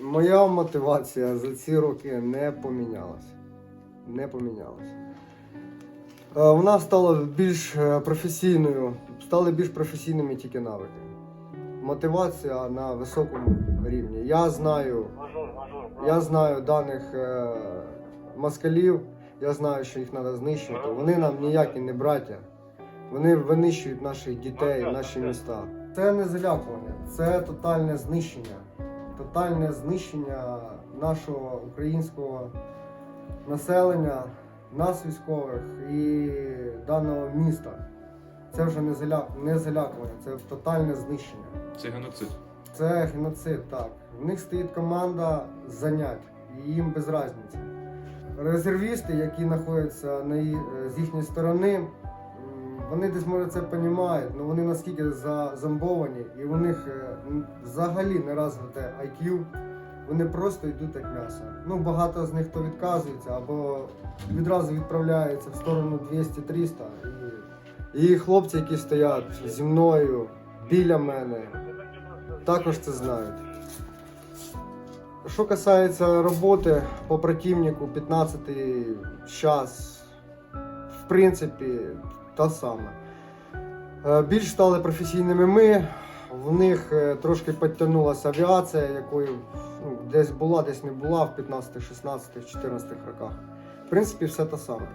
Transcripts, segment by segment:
Моя мотивація за ці роки не помінялася. Не помінялася. Е, Вона стала більш е, професійною, стали більш професійними тільки навики. Мотивація на високому рівні. Я знаю, я знаю даних е, москалів, я знаю, що їх треба знищувати. Вони нам ніякі не браття. Вони винищують наших дітей, наші міста. Це не залякування, це тотальне знищення. Тотальне знищення нашого українського населення, нас військових і даного міста. Це вже не, заляк... не залякування, це тотальне знищення. Це геноцид. Це геноцид, так. В них стоїть команда занять, і їм без різниці. Резервісти, які знаходяться на з їхньої сторони, вони десь може це розуміють, але вони наскільки зазомбовані, і у них е, взагалі не розвите IQ, вони просто йдуть як м'ясо. Ну, багато з них то відказується або відразу відправляються в сторону 200-300. І, і хлопці, які стоять зі мною, біля мене, також це знають. Що касається роботи по противнику, 15 час, в принципі, та саме. Е, Більш стали професійними ми. В них е, трошки підтягнулася авіація, якою ну, десь була, десь не була в 15, 16, 14 роках. В принципі, все те саме.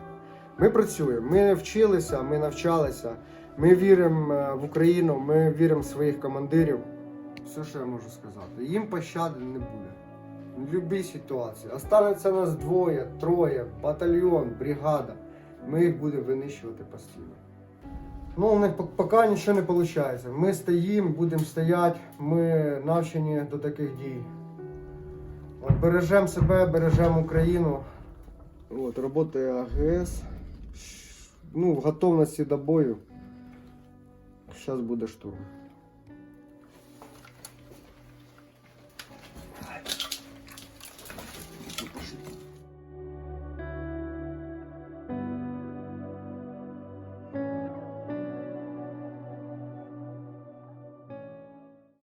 Ми працюємо, ми вчилися, ми навчалися, ми віримо е, в Україну, ми віримо в своїх командирів. Все, що я можу сказати. Їм пощади не буде. В будь-якій ситуації. Останеться нас двоє, троє, батальйон, бригада. Ми їх будемо винищувати постійно. Ну, поки нічого не виходить. Ми стоїмо, будемо стояти, ми навчені до таких дій. От, бережемо себе, бережемо Україну. От, працює АГС. Ну, в готовності до бою. Зараз буде штурм.